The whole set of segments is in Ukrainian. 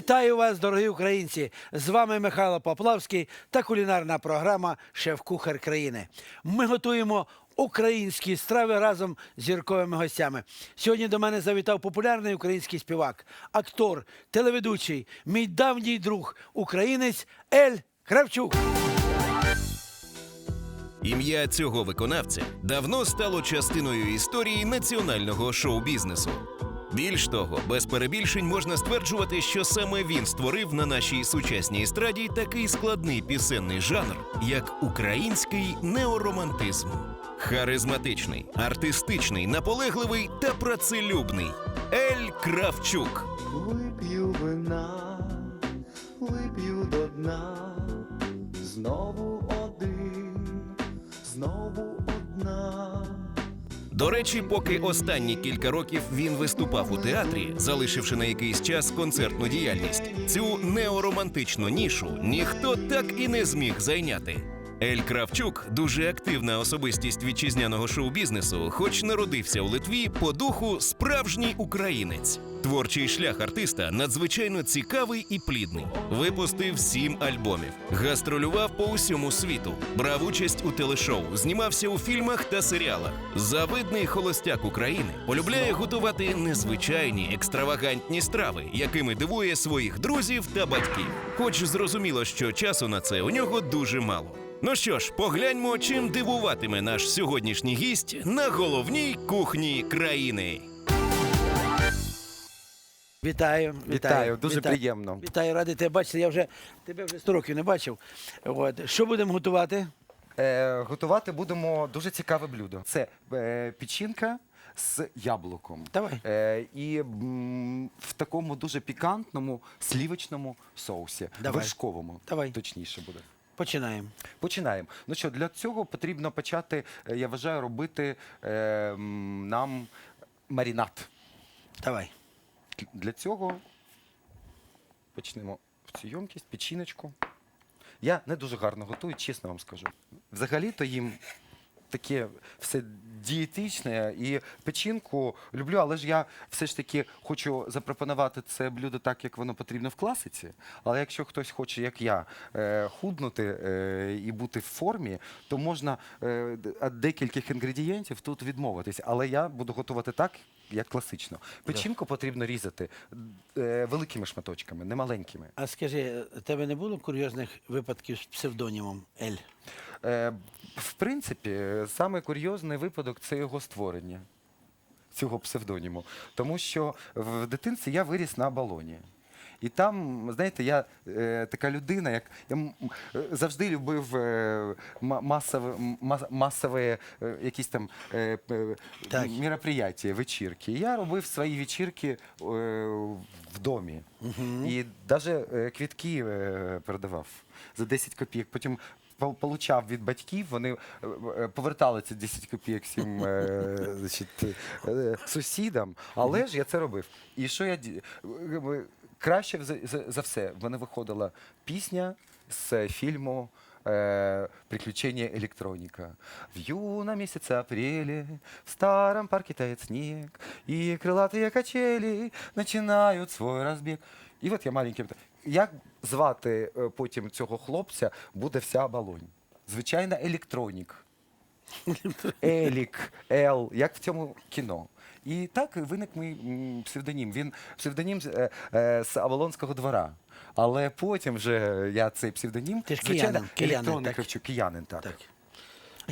Вітаю вас, дорогі українці! З вами Михайло Поплавський та кулінарна програма Шеф-Кухар країни. Ми готуємо українські страви разом з зірковими гостями. Сьогодні до мене завітав популярний український співак, актор, телеведучий, мій давній друг, українець Ель Кравчук. Ім'я цього виконавця давно стало частиною історії національного шоу-бізнесу. Більш того, без перебільшень можна стверджувати, що саме він створив на нашій сучасній естраді такий складний пісенний жанр, як український неоромантизм. Харизматичний, артистичний, наполегливий та працелюбний. Ель Кравчук. Вип'ю вина, вип'ю до дна, знову один, знову. До речі, поки останні кілька років він виступав у театрі, залишивши на якийсь час концертну діяльність, цю неоромантичну нішу ніхто так і не зміг зайняти. Ель Кравчук дуже активна особистість вітчизняного шоу-бізнесу, хоч народився у Литві по духу справжній українець. Творчий шлях артиста надзвичайно цікавий і плідний. Випустив сім альбомів, гастролював по усьому світу, брав участь у телешоу, знімався у фільмах та серіалах. Завидний холостяк України полюбляє готувати незвичайні екстравагантні страви, якими дивує своїх друзів та батьків. Хоч зрозуміло, що часу на це у нього дуже мало. Ну що ж, погляньмо, чим дивуватиме наш сьогоднішній гість на головній кухні країни. Вітаю, вітаю, Вітаю, дуже вітаю. приємно. Вітаю, радий тебе бачити. Я вже тебе вже 100 років не бачив. От. Що будемо готувати? Е, готувати будемо дуже цікаве блюдо. Це е, печінка з яблуком. Давай. Е, і м, в такому дуже пікантному слівочному соусі. Давай. Вершковому. Давай. Точніше буде. Починаємо. Починаємо. Ну що, для цього потрібно почати, е, я вважаю, робити е, м, нам маринад. Давай. Для цього почнемо в цю ємкість, печіночку. Я не дуже гарно готую, чесно вам скажу. Взагалі-то їм таке все дієтичне і печінку люблю, але ж я все ж таки хочу запропонувати це блюдо так, як воно потрібно в класиці. Але якщо хтось хоче, як я, е, худнути е, і бути в формі, то можна е, від декількох інгредієнтів тут відмовитись. Але я буду готувати так, як класично. Печінку потрібно різати е, великими шматочками, не маленькими. А скажи, тебе не було курйозних випадків з псевдонімом Ель? Е, в принципі, саме курйозний випадок це його створення цього псевдоніму. Тому що в дитинці я виріс на балоні. І там, знаєте, я е, така людина, як я м- е, завжди любив е, ма- масові, м- мас- масові е, якісь там е, Так. мероприятия, вечірки. Я робив свої вечірки е, в домі. І навіть квітки е, передавав за 10 копійок. Потім пол- получав від батьків, вони е, е, повертали ці 10 копійок всім е, значить, е, сусідам. Але ж я це робив. І що я ді- е, краще за, за, за все в мене виходила пісня з фільму. э, Приключения электроника. В юном месяце апреле в старом парке тает снег, и крылатые качели начинают свой разбег. І от я маленьким. Як звати е, потім цього хлопця буде вся оболонь? Звичайно, електронік. Елік, Ел, як в цьому кіно. І так виник мій м, псевдонім. Він псевдонім з, е, е, з Авалонського двора. Але потім вже я цей псевдонім, Ти ж звичайно, киянин, киянин, електронний так? Кравчук, киянин, так. Так.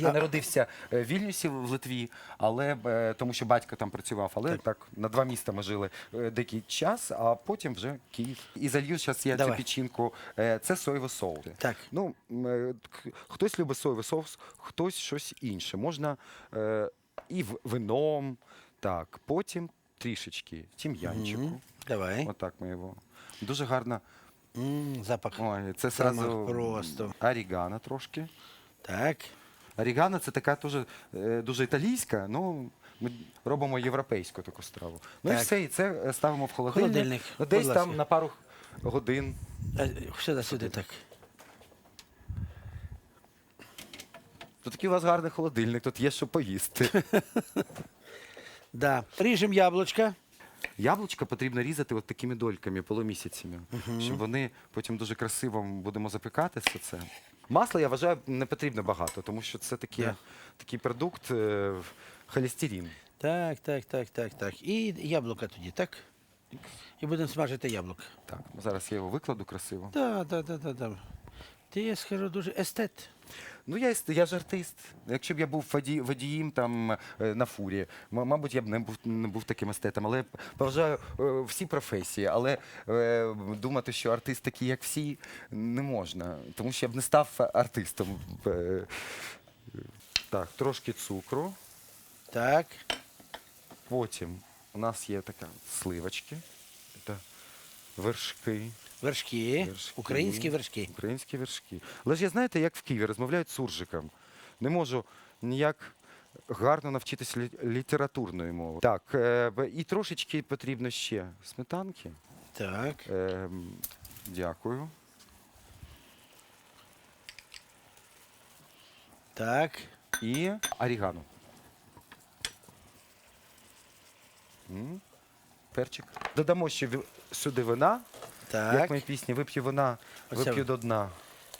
Я А- народився е, в Вільнюсі в Литві, але е, тому що батько там працював, але так, на два міста ми жили е, деякий час, а потім вже Київ. І залью зараз я Давай. цю печінку. е, Це соєвий соус. Так. Ну, м, е, к- хтось любить соєвий соус, хтось щось інше. Можна е, і в- вином, так, потім трішечки тім'янчику. Давай. Отак ми його. Дуже гарно. М, запах. Ой, це сразу просто. орігано трошки. Так. Орігано це така дуже, е, дуже італійська, ну ми робимо європейську таку страву. Ну і все, і це е, ставимо в холодильник. Холодильник, Ну, будь Десь ласка. там на пару годин. Е, Сюди, сюди, так. Тут такий у вас гарний холодильник, тут є що поїсти. Да. Ріжемо яблучка. Яблучка потрібно різати от такими дольками, полумісяцями, щоб вони потім дуже красиво будемо запікати все це. Масла, я вважаю, не потрібно багато, тому що це такі, Да. такий продукт е, холестерин. Так, так, так, так, так. І яблука тоді, так? І будемо смажити яблук. Так, зараз я його викладу красиво. Так, так, так, так. Ти, я скажу, дуже естет. Ну, я, іс- я ж артист. Якщо б я був воді, водієм там е, на фурі, м- мабуть, я б не був, не був таким естетом. Але поважаю е, всі професії. Але е, думати, що артист такий, як всі, не можна. Тому що я б не став артистом. Е, Так, трошки цукру. Так. Потім у нас є така сливочки. Це вершки. Вершки. Вершки. Українські вершки. Українські вершки. Але ж я знаєте, як в Києві розмовляють суржиком. Не можу ніяк гарно навчитися лі- літературної мови. Так, е, б- і трошечки потрібно ще сметанки. Так. Е, дякую. Так. І орігано. М, Перчик. Додамо ще ві- сюди вина. Так. Як моїй пісні, вип'ю вона, Оце вип'ю до дна.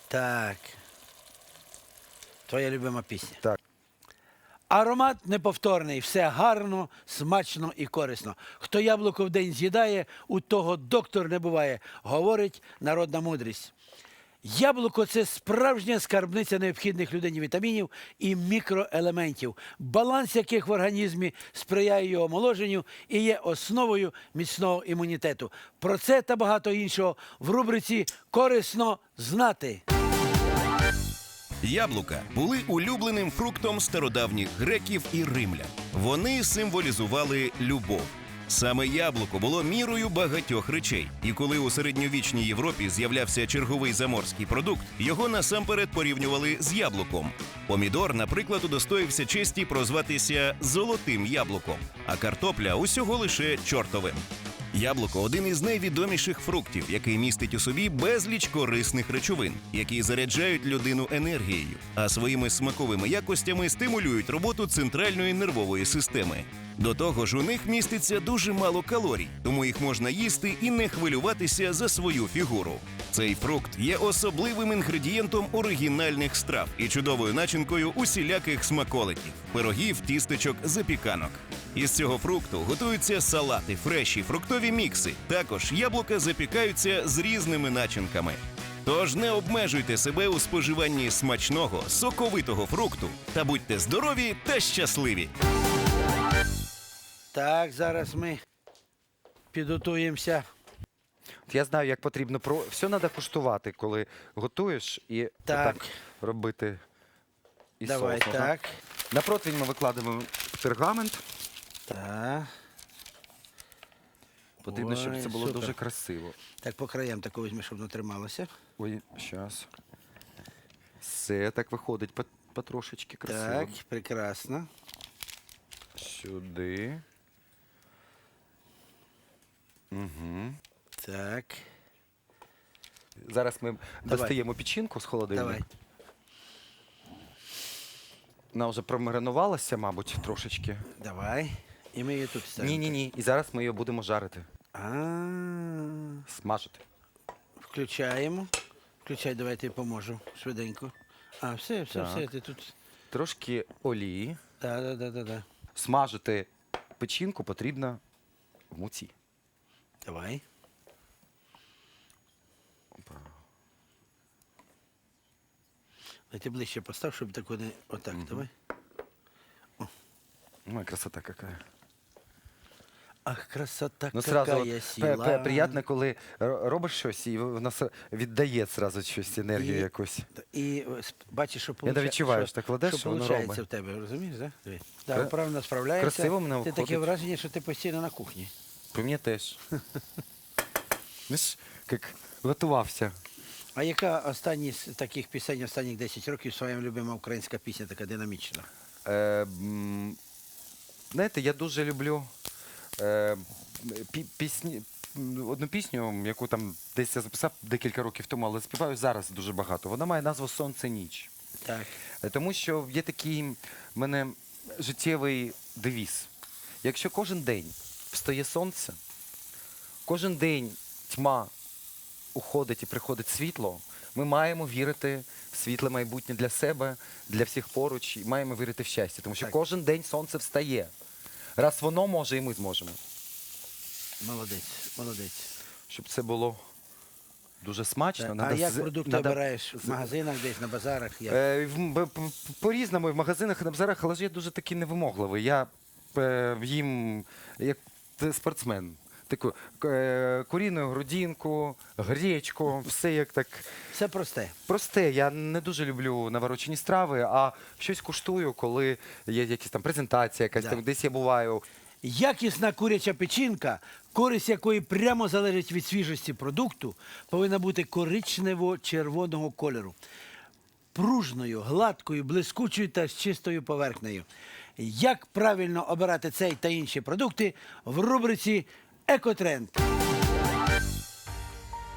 Так. Твоя любима пісня. Так. Аромат неповторний, все гарно, смачно і корисно. Хто яблуко в день з'їдає, у того доктор не буває, говорить народна мудрість. Яблуко це справжня скарбниця необхідних людині вітамінів і мікроелементів, баланс яких в організмі сприяє його омоложенню і є основою міцного імунітету. Про це та багато іншого в рубриці Корисно знати. Яблука були улюбленим фруктом стародавніх греків і римлян. Вони символізували любов. Саме яблуко було мірою багатьох речей. І коли у середньовічній Європі з'являвся черговий заморський продукт, його насамперед порівнювали з яблуком. Помідор, наприклад, удостоївся честі прозватися золотим яблуком, а картопля усього лише чортовим. Яблуко один із найвідоміших фруктів, який містить у собі безліч корисних речовин, які заряджають людину енергією, а своїми смаковими якостями стимулюють роботу центральної нервової системи. До того ж, у них міститься дуже мало калорій, тому їх можна їсти і не хвилюватися за свою фігуру. Цей фрукт є особливим інгредієнтом оригінальних страв і чудовою начинкою усіляких смаколиків, пирогів, тістечок, запіканок. Із цього фрукту готуються салати, фреші, фруктові мікси. Також яблука запікаються з різними начинками. Тож не обмежуйте себе у споживанні смачного, соковитого фрукту та будьте здорові та щасливі. Так, зараз ми підготуємося. От Я знаю, як потрібно про все треба куштувати, коли готуєш і Так. отак робити і Давай, соус. Ага. так. На противень ми викладаємо пергамент. Так. Потрібно, щоб Ой, це було супер. дуже красиво. Так, по краям таку візьми, щоб воно трималося. Ой, зараз. Все так виходить по- потрошечки красиво. Так, прекрасно. Сюди. Угу. Так. Зараз ми достаємо печінку з холодильника. Давай. Вона вже промаринувалася, мабуть, трошечки. Давай. І ми її тут. Ні, ні, ні. І зараз ми її будемо жарити, А, смажити. Включаємо. Включай, давай я поможу швиденько. А, все, все, Так. все, ти тут. Трошки олії. Так, так, так, так, так. Смажити печінку потрібно в муці. Давай. Дай ти ближче постав, щоб тако не. Отак, давай. Ну, красота какая. Ах, красота Ну, сразу какая от, сила. пе- пе- приємно, коли робиш щось, і воно с- віддає сразу щось, енергію І- якусь. І ось, бачиш, що Я получа- відчуваю, що, так кладеш, що воно получається робить. в тебе, розумієш, да? Диви. Да, Кра- правильно справляєшся. красиво в мене Ти таке виходить. враження, що ти постійно на кухні. Про мене теж. Знаєш, як готувався. А яка останні з таких пісень останніх 10 років своя любима українська пісня, така динамічна? Е, м, знаєте, я дуже люблю е, пі- пісні. Одну пісню, яку там десь я записав декілька років тому, але співаю зараз дуже багато. Вона має назву Сонце ніч. Так. Е, Тому що є такий в мене життєвий девіз. Якщо кожен день встає сонце, кожен день тьма уходить і приходить світло, ми маємо вірити в світле майбутнє для себе, для всіх поруч, і маємо вірити в щастя, тому що Так. кожен день сонце встає. Раз воно може, і ми зможемо. Молодець, молодець. Щоб це було дуже смачно. а надо як з- продукти надо- обираєш в магазинах, десь на базарах? Як? Е, в- б- п- По-різному, і в магазинах і на базарах, але ж я дуже такий невимогливий. Я е, їм як т- спортсмен. Таку е, куріну грудинку, гречку, все як так Все просте. просте. Я не дуже люблю наворочені страви, а щось куштую, коли є якісь там презентація, якась Да. там десь я буваю. Якісна куряча печінка, користь якої прямо залежить від свіжості продукту, повинна бути коричнево-червоного кольору. Пружною, гладкою, блискучою та з чистою поверхнею. Як правильно обирати цей та інші продукти в рубриці Екотренд.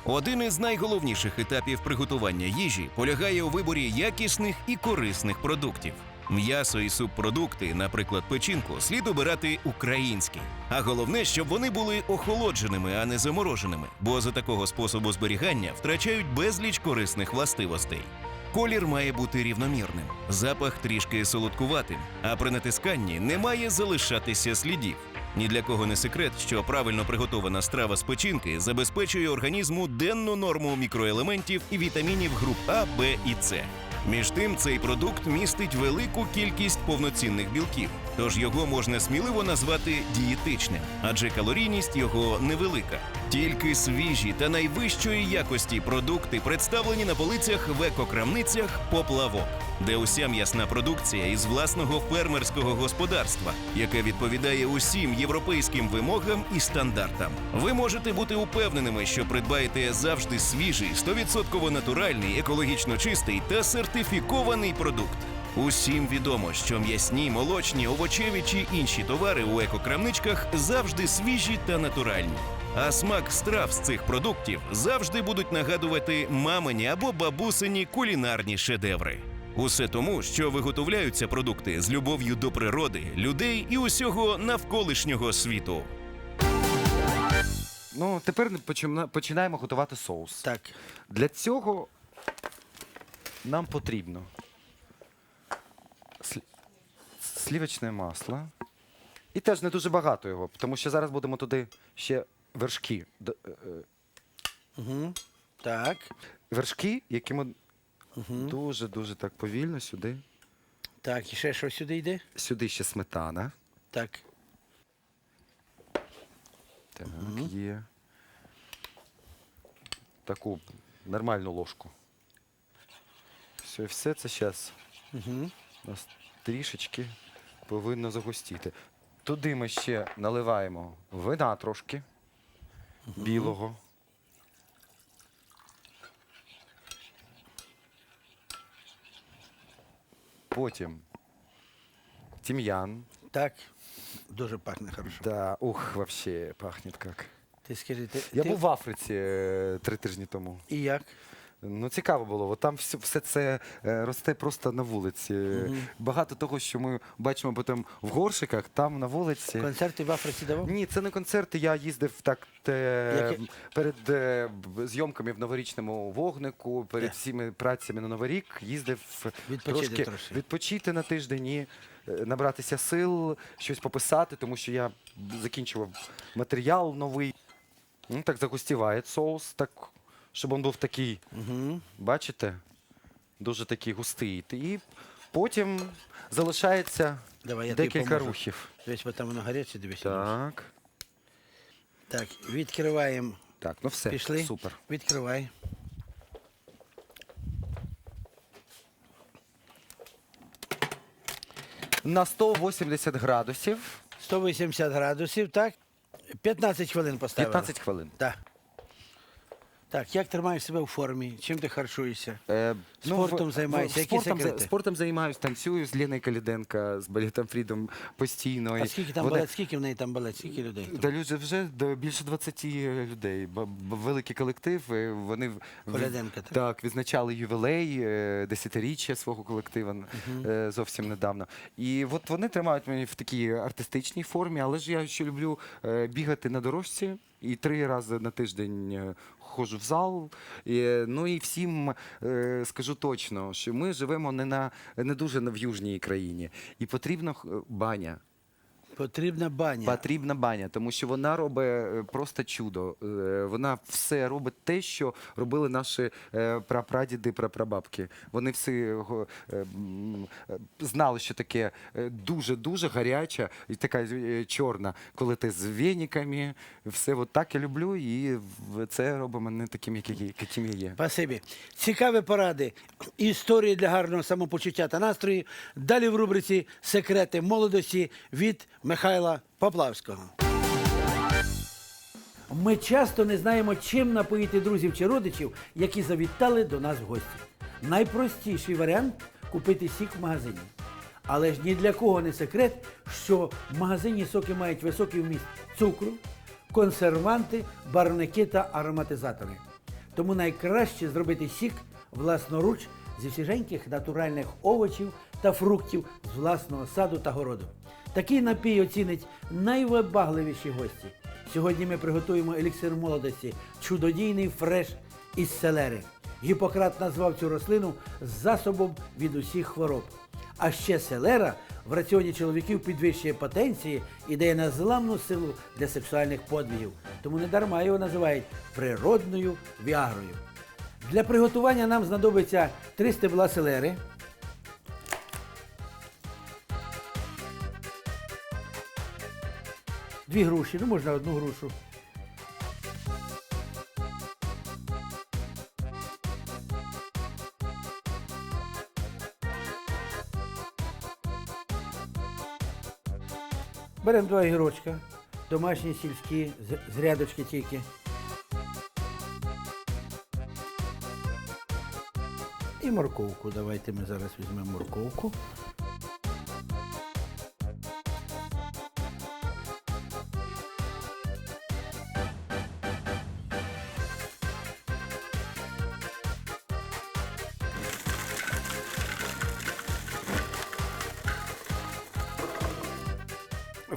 Один із найголовніших етапів приготування їжі полягає у виборі якісних і корисних продуктів. М'ясо і субпродукти, наприклад, печінку, слід обирати українські. А головне, щоб вони були охолодженими, а не замороженими, бо за такого способу зберігання втрачають безліч корисних властивостей. Колір має бути рівномірним, запах трішки солодкуватим, а при натисканні не має залишатися слідів. Ні для кого не секрет, що правильно приготована страва з печінки забезпечує організму денну норму мікроелементів і вітамінів груп А, Б і С. Між тим, цей продукт містить велику кількість повноцінних білків, тож його можна сміливо назвати дієтичним, адже калорійність його невелика. Тільки свіжі та найвищої якості продукти представлені на полицях в екокрамницях поплавок, де уся м'ясна продукція із власного фермерського господарства, яке відповідає усім європейським вимогам і стандартам. Ви можете бути упевненими, що придбаєте завжди свіжий, 100% натуральний, екологічно чистий та сертифікований продукт. Усім відомо, що м'ясні, молочні, овочеві чи інші товари у екокрамничках завжди свіжі та натуральні. А смак страв з цих продуктів завжди будуть нагадувати мамині або бабусині кулінарні шедеври. Усе тому, що виготовляються продукти з любов'ю до природи, людей і усього навколишнього світу. Ну, тепер почина- починаємо готувати соус. Так, Для цього нам потрібно слівочне масло. І теж не дуже багато його, тому що зараз будемо туди ще вершки. д- е, е, угу. так, Вершки, які ми дуже-дуже так повільно сюди. так, і ще що сюди йде? Сюди ще сметана. Так. Так, є. Таку нормальну ложку. Все, все це зараз Угу. нас трішечки повинно загустіти. Туди ми ще наливаємо вина трошки білого. Потім тім'ян. Так. Дуже пахне хорошо. Да, ух, вообще пахнет как. Ти скажи, ти, Я ти... був в Африці е, три тижні тому. І як? Ну, цікаво було. От там все, все це е, росте просто на вулиці. Багато того, що ми бачимо потім в горшиках, там на вулиці. Концерти в Африці давав? Ні, це не концерти. Я їздив так те, Які- перед е, б- зйомками в новорічному вогнику, перед всіми працями на Новий рік, їздив Відпочити трошки трошки. відпочити на тиждень, і, е, набратися сил, щось пописати, тому що я закінчував матеріал новий. Ну, так загустіває соус, так, щоб він був такий. Угу. Бачите? Дуже такий густий. І потім залишається Давай, я тобі декілька поможу. рухів. Дивись, бо там воно гаряче, дивись. Так. Так, відкриваємо. Так, ну все. Пішли. Супер. Відкривай. На 180 градусів 180 градусів, так? 15 хвилин поставили. 15 хвилин. Так. Так, як тримаєш себе у формі? Чим ти харчуєшся? Е, Спортом займаєшся? Які спортом, за- секрети? спортом займаюся, танцюю з Леною Каліденко, з балетом Фрідом постійно. А скільки там вони- балет? Скільки в неї там балет? Скільки людей? там? Да, люди вже до більше 20 людей. Б- б- Великий колектив. е, Вони в- в- Коляденка, так? так відзначали ювілей, е, десятиріччя свого колектива е, зовсім недавно. І от вони тримають мене в такій артистичній формі, але ж я ще люблю е, бігати на дорожці. І три рази на тиждень е, ходжу в зал. І, е, ну і всім е, скажу точно, що ми живемо не на не дуже в южній країні, і потрібна баня. Потрібна баня. Потрібна баня, тому що вона робить е, просто чудо. Е, Вона все робить те, що робили наші е, прапрадіди, прапрабабки. Вони всі го- е, м, е, знали, що таке е, дуже-дуже гаряча і така е, чорна, коли ти з веніками. Все от так я люблю, і в- це робить мене таким, який- яким я є. Спасибі. Цікаві поради, історії для гарного самопочуття та настрою. Далі в рубриці Секрети молодості від Михайла Поплавського. Ми часто не знаємо, чим напоїти друзів чи родичів, які завітали до нас в гості. Найпростіший варіант купити сік в магазині. Але ж ні для кого не секрет, що в магазині соки мають високий вміст цукру, консерванти, барвники та ароматизатори. Тому найкраще зробити сік власноруч зі свіженьких натуральних овочів та фруктів з власного саду та городу. Такий напій оцінить найвибагливіші гості. Сьогодні ми приготуємо еліксир молодості, чудодійний фреш із селери. Гіппократ назвав цю рослину засобом від усіх хвороб. А ще селера в раціоні чоловіків підвищує потенції і дає незламну силу для сексуальних подвигів. Тому не дарма його називають природною віагрою. Для приготування нам знадобиться три стебла селери, дві груші, ну можна одну грушу. Беремо два огірочка, домашні сільські, з рядочки тільки. І морковку. Давайте ми зараз візьмемо морковку.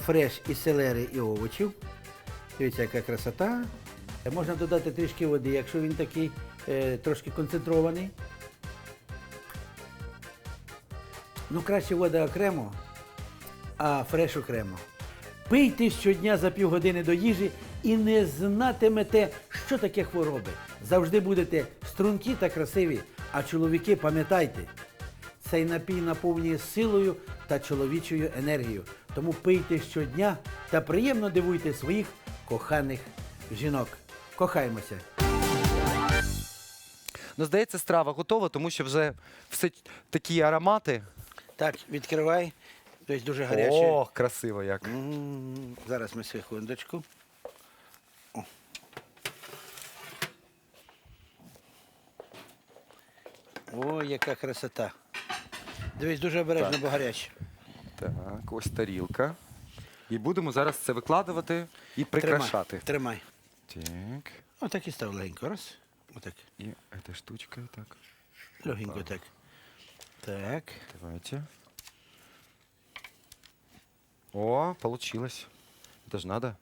Фреш із селери і овочів. Дивіться, яка красота. Е, Можна додати трішки води, якщо він такий е, трошки концентрований. Ну, краще вода окремо, а фреш окремо. Пийте щодня за півгодини до їжі і не знатимете, що таке хвороби. Завжди будете стрункі та красиві, а чоловіки пам'ятайте, цей напій наповнює силою та чоловічою енергією. Тому пийте щодня та приємно дивуйте своїх коханих жінок. Кохаймося! Ну, здається, страва готова, тому що вже все такі аромати. Так, відкривай. Тобто дуже гаряче. О, красиво як. М, Зараз ми секундочку. О. О, яка красота. Дивись, дуже обережно, бо гаряче. Так, ось тарілка. І будемо зараз це викладувати і прикрашати. Тримай. Тримай. Так. Отак і став легенько. Раз. Отак. І ця штучка, так. Легенько так. Так. Давайте. О, получилось. Это ж надо.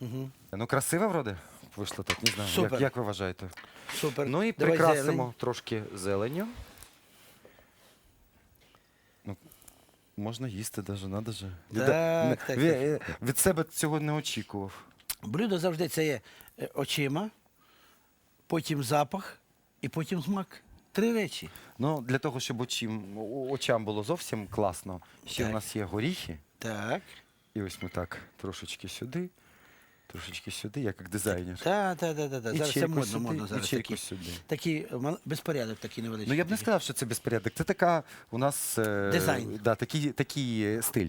Угу. Ну, красиво вроде вийшло так, не знаю. Супер. Як, як ви вважаєте? Супер. Ну і Давай прикрасимо зелень. трошки зеленню. Можна їсти даже, надо же. Від, Так, не- так, ві- від себе цього не очікував. Блюдо завжди це є е, очима, потім запах і потім смак. Три речі. Ну, для того, щоб очим, о- очам було зовсім класно, ще Так. у нас є горіхи. Так. І ось ми так трошечки сюди, трошечки сюди, я як дизайнер. Так, так, так, так. І Зараз це модно, сюди, модно і зараз. чайку Такі, сюди. такі мал- безпорядок такий невеличкий. Ну я б не такий. сказав, що це безпорядок. Це така у нас е, Дизайн. Да, такий, такий е, стиль.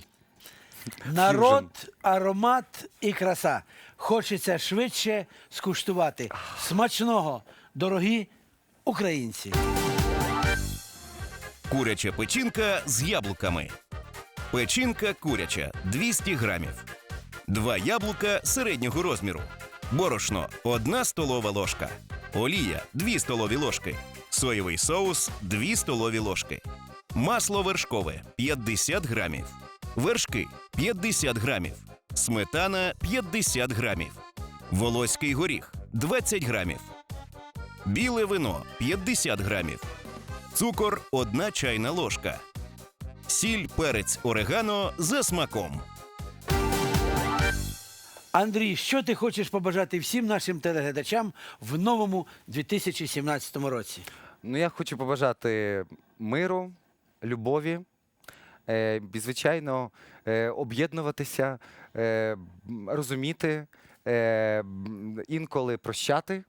Народ, аромат і краса. Хочеться швидше скуштувати. Смачного, дорогі українці. Куряча печінка з яблуками. Печінка куряча 200 грамів. Два яблука середнього розміру. Борошно 1 столова ложка. Олія 2 столові ложки. Соєвий соус 2 столові ложки. Масло вершкове 50 грамів. Вершки 50 грамів. Сметана 50 грамів. Волоський горіх 20 грамів. Біле вино 50 грамів. Цукор 1 чайна ложка. Сіль, перець, орегано за смаком. Андрій, що ти хочеш побажати всім нашим телеглядачам в новому 2017 році? Ну, я хочу побажати миру, любові, е, і, звичайно, е, об'єднуватися, е, розуміти, е, інколи прощати,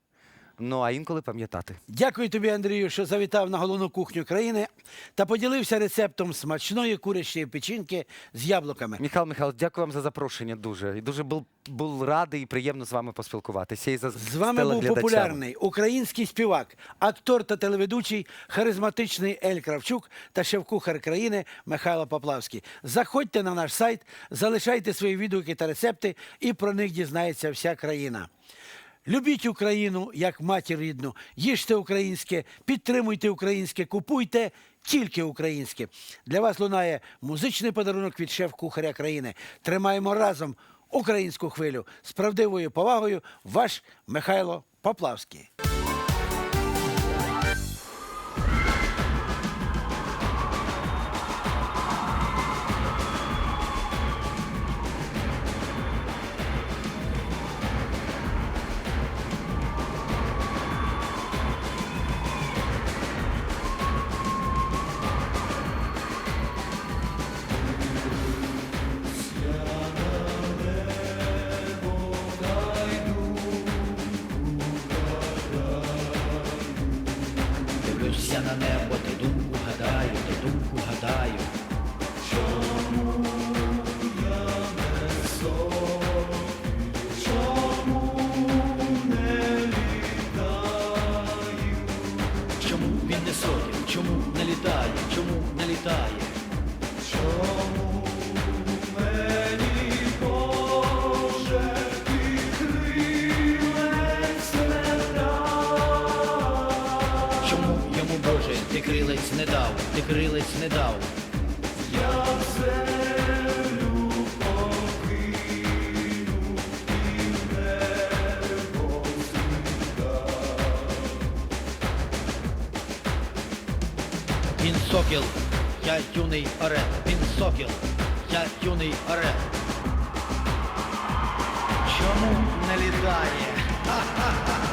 ну а інколи пам'ятати. Дякую тобі, Андрію, що завітав на головну кухню країни та поділився рецептом смачної курячої печінки з яблуками. Михайло Михайлович, дякую вам за запрошення дуже. І дуже був, був радий і приємно з вами поспілкуватися. І за, З вами був популярний український співак, актор та телеведучий, харизматичний Ель Кравчук та шеф-кухар країни Михайло Поплавський. Заходьте на наш сайт, залишайте свої відгуки та рецепти, і про них дізнається вся країна. Любіть Україну як матір рідну, їжте українське, підтримуйте українське, купуйте тільки українське. Для вас лунає музичний подарунок від шеф-кухаря країни. Тримаємо разом українську хвилю з правдивою повагою. Ваш Михайло Поплавський. На небо, ти думку Він сокіл, я юний орел. Він сокіл, я юний орел. Чому не літає? Він